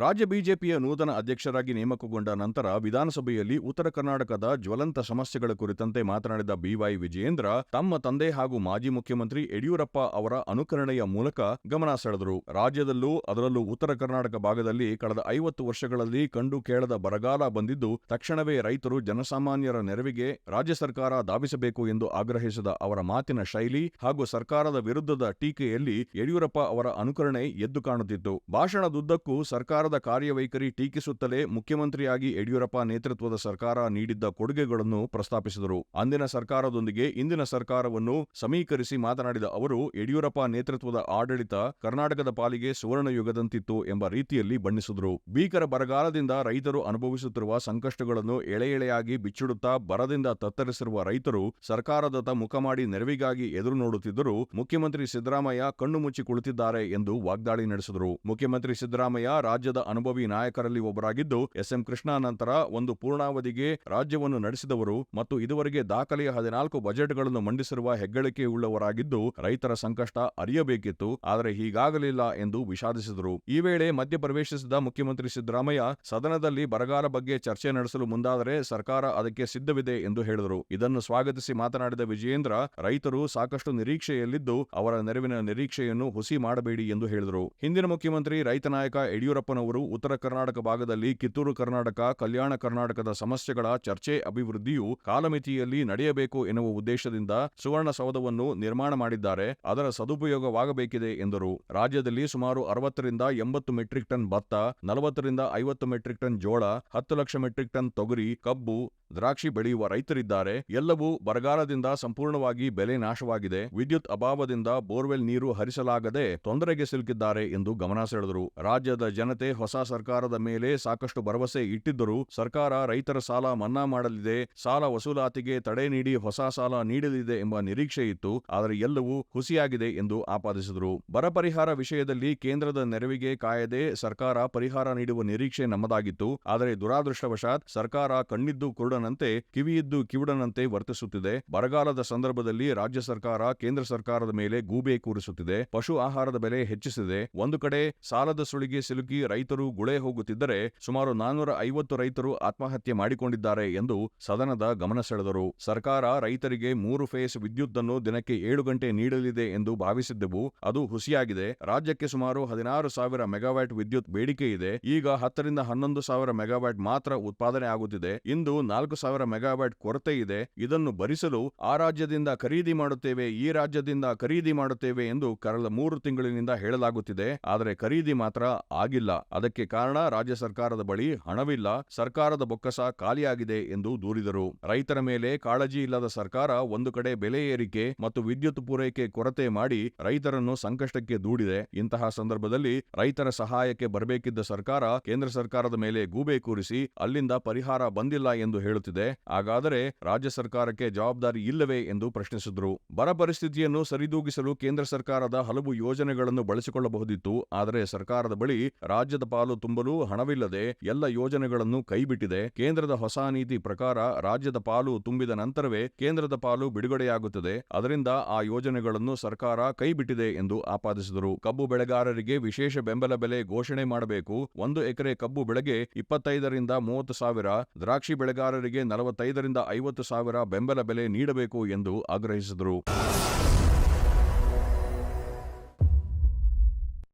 ರಾಜ್ಯ ಬಿಜೆಪಿಯ ನೂತನ ಅಧ್ಯಕ್ಷರಾಗಿ ನೇಮಕಗೊಂಡ ನಂತರ ವಿಧಾನಸಭೆಯಲ್ಲಿ ಉತ್ತರ ಕರ್ನಾಟಕದ ಜ್ವಲಂತ ಸಮಸ್ಯೆಗಳ ಕುರಿತಂತೆ ಮಾತನಾಡಿದ ಬಿವೈ ವಿಜಯೇಂದ್ರ, ತಮ್ಮ ತಂದೆ ಹಾಗೂ ಮಾಜಿ ಮುಖ್ಯಮಂತ್ರಿ ಯಡಿಯೂರಪ್ಪ ಅವರ ಅನುಕರಣೆಯ ಮೂಲಕ ಗಮನ ಸೆಳೆದರು. ರಾಜ್ಯದಲ್ಲೂ ಅದರಲ್ಲೂ ಉತ್ತರ ಕರ್ನಾಟಕ ಭಾಗದಲ್ಲಿ ಕಳೆದ ಐವತ್ತು ವರ್ಷಗಳಲ್ಲಿ ಕಂಡು ಕೇಳದ ಬರಗಾಲ ಬಂದಿದ್ದು, ತಕ್ಷಣವೇ ರೈತರು ಜನಸಾಮಾನ್ಯರ ನೆರವಿಗೆ ರಾಜ್ಯ ಸರ್ಕಾರ ಧಾವಿಸಬೇಕು ಎಂದು ಆಗ್ರಹಿಸಿದ ಅವರ ಮಾತಿನ ಶೈಲಿ ಹಾಗೂ ಸರ್ಕಾರದ ವಿರುದ್ಧದ ಟೀಕೆಯಲ್ಲಿ ಯಡಿಯೂರಪ್ಪ ಅವರ ಅನುಕರಣೆ ಎದ್ದು ಕಾಣುತ್ತಿತ್ತು. ಭಾಷಣದುದ್ದಕ್ಕೂ ಸರ್ಕಾರದ ಕಾರ್ಯವೈಖರಿ ಟೀಕಿಸುತ್ತಲೇ ಮುಖ್ಯಮಂತ್ರಿಯಾಗಿ ಯಡಿಯೂರಪ್ಪ ನೇತೃತ್ವದ ಸರ್ಕಾರ ನೀಡಿದ್ದ ಕೊಡುಗೆಗಳನ್ನು ಪ್ರಸ್ತಾಪಿಸಿದರು. ಅಂದಿನ ಸರ್ಕಾರದೊಂದಿಗೆ ಇಂದಿನ ಸರ್ಕಾರವನ್ನು ಸಮೀಕರಿಸಿ ಮಾತನಾಡಿದ ಅವರು, ಯಡಿಯೂರಪ್ಪ ನೇತೃತ್ವದ ಆಡಳಿತ ಕರ್ನಾಟಕದ ಪಾಲಿಗೆ ಸುವರ್ಣಯುಗದಂತಿತ್ತು ಎಂಬ ರೀತಿಯಲ್ಲಿ ಬಣ್ಣಿಸಿದರು. ಭೀಕರ ಬರಗಾಲದಿಂದ ರೈತರು ಅನುಭವಿಸುತ್ತಿರುವ ಸಂಕಷ್ಟಗಳನ್ನು ಎಳೆ ಎಳೆಯಾಗಿ ಬಿಚ್ಚಿಡುತ್ತಾ ಬರದಿಂದ ತತ್ತರಿಸಿರುವ ರೈತರು ಸರ್ಕಾರದತ್ತ ಮುಖ ಮಾಡಿ ನೆರವಿಗಾಗಿ ಎದುರು ನೋಡುತ್ತಿದ್ದರೂ ಮುಖ್ಯಮಂತ್ರಿ ಸಿದ್ದರಾಮಯ್ಯ ಕಣ್ಣು ಮುಚ್ಚಿ ಕುಳಿತಿದ್ದಾರೆ ಎಂದು ವಾಗ್ದಾಳಿ ನಡೆಸಿದರು. ಮುಖ್ಯಮಂತ್ರಿ ಸಿದ್ದರಾಮಯ್ಯ ರಾಜ್ಯದ ಅನುಭವಿ ನಾಯಕರಲ್ಲಿ ಒಬ್ಬರಾಗಿದ್ದು ಎಸ್ಎಂ ಕೃಷ್ಣ ನಂತರ ಒಂದು ಪೂರ್ಣಾವಧಿಗೆ ರಾಜ್ಯವನ್ನು ನಡೆಸಿದವರು ಮತ್ತು ಇದುವರೆಗೆ ದಾಖಲೆಯ ಹದಿನಾಲ್ಕು ಬಜೆಟ್ಗಳನ್ನು ಮಂಡಿಸಿರುವ ಹೆಗ್ಗಳಿಕೆಯುಳ್ಳವರಾಗಿದ್ದು ರೈತರ ಸಂಕಷ್ಟ ಅರಿಯಬೇಕಿತ್ತು, ಆದರೆ ಹೀಗಾಗಲಿಲ್ಲ ಎಂದು ವಿಷಾದಿಸಿದರು. ಈ ವೇಳೆ ಮಧ್ಯಪ್ರವೇಶಿಸಿದ ಮುಖ್ಯಮಂತ್ರಿ ಸಿದ್ದರಾಮಯ್ಯ, ಸದನದಲ್ಲಿ ಬರಗಾಲ ಬಗ್ಗೆ ಚರ್ಚೆ ನಡೆಸಲು ಮುಂದಾದರೆ ಸರ್ಕಾರ ಅದಕ್ಕೆ ಸಿದ್ಧವಿದೆ ಎಂದು ಹೇಳಿದರು. ಇದನ್ನು ಸ್ವಾಗತಿಸಿ ಮಾತನಾಡಿದ ವಿಜಯೇಂದ್ರ, ರೈತರು ಸಾಕಷ್ಟು ನಿರೀಕ್ಷೆಯಲ್ಲಿದ್ದು ಅವರ ನೆರವಿನ ನಿರೀಕ್ಷೆಯನ್ನು ಹುಸಿ ಮಾಡಬೇಡಿ ಎಂದು ಹೇಳಿದರು. ಹಿಂದಿನ ಮುಖ್ಯಮಂತ್ರಿ, ರೈತ ನಾಯಕ ಯಡಿಯೂರಪ್ಪನವರು ಉತ್ತರ ಕರ್ನಾಟಕ ಭಾಗದಲ್ಲಿ ಕಿತ್ತೂರು ಕರ್ನಾಟಕ, ಕಲ್ಯಾಣ ಕರ್ನಾಟಕದ ಸಮಸ್ಯೆಗಳ ಚರ್ಚೆ, ಅಭಿವೃದ್ಧಿಯು ಕಾಲಮಿತಿಯಲ್ಲಿ ನಡೆಯಬೇಕು ಎನ್ನುವ ಉದ್ದೇಶದಿಂದ ಸುವರ್ಣಸೌಧವನ್ನು ನಿರ್ಮಾಣ ಮಾಡಿದ್ದಾರೆ. ಅದರ ಸದುಪಯೋಗವಾಗಬೇಕಿದೆ ಎಂದರು. ರಾಜ್ಯದಲ್ಲಿ ಸುಮಾರು ಅರವತ್ತರಿಂದ ಎಂಬತ್ತು ಮೆಟ್ರಿಕ್ ಟನ್ ಭತ್ತ, ನಲವತ್ತರಿಂದ ಐವತ್ತು ಮೆಟ್ರಿಕ್ ಟನ್ ಜೋಳ, ಹತ್ತು ಲಕ್ಷ ಮೆಟ್ರಿಕ್ ಟನ್ ತೊಗರಿ, ಕಬ್ಬು ದ್ರಾಕ್ಷಿ ಬೆಳೆಯುವ ರೈತರಿದ್ದಾರೆ. ಎಲ್ಲವೂ ಬರಗಾಲದಿಂದ ಸಂಪೂರ್ಣವಾಗಿ ಬೆಲೆ ನಾಶವಾಗಿದೆ. ವಿದ್ಯುತ್ ಅಭಾವದಿಂದ ಬೋರ್ವೆಲ್ ನೀರು ಹರಿಸಲಾಗದೆ ತೊಂದರೆಗೆ ಸಿಲುಕಿದ್ದಾರೆ ಎಂದು ಗಮನ ಸೆಳೆದರು. ರಾಜ್ಯದ ಜನತೆ ಹೊಸ ಸರ್ಕಾರದ ಮೇಲೆ ಸಾಕಷ್ಟು ಭರವಸೆ ಇಟ್ಟಿದ್ದರೂ ಸರ್ಕಾರ ರೈತರ ಸಾಲ ಮನ್ನಾ ಮಾಡಲಿದೆ. ಸಾಲ ವಸೂಲಾತಿಗೆ ತಡೆ ನೀಡಿ ಹೊಸ ಸಾಲ ನೀಡಲಿದೆ ಎಂಬ ನಿರೀಕ್ಷೆ ಇತ್ತು. ಆದರೆ ಎಲ್ಲವೂ ಹುಸಿಯಾಗಿದೆ ಎಂದು ಆಪಾದಿಸಿದರು. ಬರ ಪರಿಹಾರ ವಿಷಯದಲ್ಲಿ ಕೇಂದ್ರದ ನೆರವಿಗೆ ಕಾಯದೆ ಸರ್ಕಾರ ಪರಿಹಾರ ನೀಡುವ ನಿರೀಕ್ಷೆ ನಮ್ಮದಾಗಿತ್ತು. ಆದರೆ ದುರಾದೃಷ್ಟವಶಾತ್ ಸರ್ಕಾರ ಕಣ್ಣಿದ್ದು ಕುರುಡನಂತೆ ಕಿವಿಯಿದ್ದು ಕಿವುಡನಂತೆ ವರ್ತಿಸುತ್ತಿದೆ. ಬರಗಾಲದ ಸಂದರ್ಭದಲ್ಲಿ ರಾಜ್ಯ ಸರ್ಕಾರ, ಕೇಂದ್ರ ಸರ್ಕಾರದ ಮೇಲೆ ಗೂಬೆ ಕೂರಿಸುತ್ತಿದೆ. ಪಶು ಆಹಾರದ ಬೆಲೆ ಹೆಚ್ಚಿಸಿದೆ. ಒಂದು ಕಡೆ ಸಾಲದ ಸುಳಿಗೆ ಸಿಲುಕಿ ರೈತರು ಗುಳೆ ಹೋಗುತ್ತಿದ್ದರೆ, ಸುಮಾರು ನಾನ್ನೂರ ಐವತ್ತು ರೈತರು ಆತ್ಮಹತ್ಯೆ ಮಾಡಿಕೊಂಡಿದ್ದಾರೆ ಎಂದು ಸದನದ ಗಮನ ಸೆಳೆದರು. ಸರ್ಕಾರ ರೈತರಿಗೆ ಮೂರು ಫೇಸ್ ವಿದ್ಯುತ್ ಅನ್ನು ದಿನಕ್ಕೆ ಏಳು ಗಂಟೆ ನೀಡಲಿದೆ ಎಂದು ಭಾವಿಸಿದ್ದೆವು. ಅದು ಹುಸಿಯಾಗಿದೆ. ರಾಜ್ಯಕ್ಕೆ ಸುಮಾರು ಹದಿನಾರು ಸಾವಿರ ಮೆಗಾವ್ಯಾಟ್ ವಿದ್ಯುತ್ ಬೇಡಿಕೆ ಇದೆ. ಈಗ ಹತ್ತರಿಂದ ಹನ್ನೊಂದು ಸಾವಿರ ಮೆಗಾವ್ಯಾಟ್ ಮಾತ್ರ ಉತ್ಪಾದನೆ ಆಗುತ್ತಿದೆ. ಇಂದು ನಾಲ್ಕು ಸಾವಿರ ಮೆಗಾವ್ಯಾಟ್ ಕೊರತೆ ಇದೆ, ಇದನ್ನು ಭರಿಸಲು ಆ ರಾಜ್ಯದಿಂದ ಖರೀದಿ ಮಾಡುತ್ತೇವೆ, ಈ ರಾಜ್ಯದಿಂದ ಖರೀದಿ ಮಾಡುತ್ತೇವೆ ಎಂದು ಕಳೆದ ಮೂರು ತಿಂಗಳಿನಿಂದ ಹೇಳಲಾಗುತ್ತಿದೆ, ಆದರೆ ಖರೀದಿ ಮಾತ್ರ ಆಗಿಲ್ಲ. ಅದಕ್ಕೆ ಕಾರಣ ರಾಜ್ಯ ಸರ್ಕಾರದ ಬಳಿ ಹಣವಿಲ್ಲ, ಸರ್ಕಾರದ ಬೊಕ್ಕಸ ಖಾಲಿಯಾಗಿದೆ ಎಂದು ದೂರಿದರು. ರೈತರ ಮೇಲೆ ಕಾಳಜಿ ಇಲ್ಲದ ಸರ್ಕಾರ ಒಂದು ಕಡೆ ಬೆಲೆ ಏರಿಕೆ ಮತ್ತು ವಿದ್ಯುತ್ ಪೂರೈಕೆ ಕೊರತೆ ಮಾಡಿ ರೈತರನ್ನು ಸಂಕಷ್ಟಕ್ಕೆ ದೂಡಿದೆ. ಇಂತಹ ಸಂದರ್ಭದಲ್ಲಿ ರೈತರ ಸಹಾಯಕ್ಕೆ ಬರಬೇಕಿದ್ದ ಸರ್ಕಾರ ಕೇಂದ್ರ ಸರ್ಕಾರದ ಮೇಲೆ ಗೂಬೆ ಕೂರಿಸಿ ಅಲ್ಲಿಂದ ಪರಿಹಾರ ಬಂದಿಲ್ಲ ಎಂದು ಹೇಳುತ್ತಿದೆ, ಹಾಗಾದರೆ ರಾಜ್ಯ ಸರ್ಕಾರಕ್ಕೆ ಜವಾಬ್ದಾರಿ ಇಲ್ಲವೇ ಎಂದು ಪ್ರಶ್ನಿಸಿದರು. ಬರ ಪರಿಸ್ಥಿತಿಯನ್ನು ಸರಿದೂಗಿಸಲು ಕೇಂದ್ರ ಸರ್ಕಾರದ ಹಲವು ಯೋಜನೆಗಳನ್ನು ಬಳಸಿಕೊಳ್ಳಬಹುದಿತ್ತು, ಆದರೆ ಸರ್ಕಾರದ ಬಳಿ ರಾಜ್ಯದ ಪಾಲು ತುಂಬಲು ಹಣವಿಲ್ಲದೆ ಎಲ್ಲ ಯೋಜನೆಗಳನ್ನು ಕೈಬಿಟ್ಟಿದೆ. ಕೇಂದ್ರದ ಹೊಸ ನೀತಿ ಪ್ರಕಾರ ರಾಜ್ಯದ ಪಾಲು ತುಂಬಿದ ನಂತರವೇ ಕೇಂದ್ರದ ಪಾಲು ಬಿಡುಗಡೆಯಾಗುತ್ತದೆ. ಅದರಿಂದ ಆ ಯೋಜನೆಗಳನ್ನು ಸರ್ಕಾರ ಕೈಬಿಟ್ಟಿದೆ ಎಂದು ಆಪಾದಿಸಿದರು. ಕಬ್ಬು ಬೆಳೆಗಾರರಿಗೆ ವಿಶೇಷ ಬೆಂಬಲ ಬೆಲೆ ಘೋಷಣೆ ಮಾಡಬೇಕು. ಒಂದು ಎಕರೆ ಕಬ್ಬು ಬೆಳೆಗೆ ಇಪ್ಪತ್ತೈದರಿಂದ ಮೂವತ್ತು ಸಾವಿರ, ದ್ರಾಕ್ಷಿ ಬೆಳೆಗಾರರಿಗೆ ನಲವತ್ತೈದರಿಂದ ಐವತ್ತು ಸಾವಿರ ಬೆಂಬಲ ಬೆಲೆ ನೀಡಬೇಕು ಎಂದು ಆಗ್ರಹಿಸಿದರು.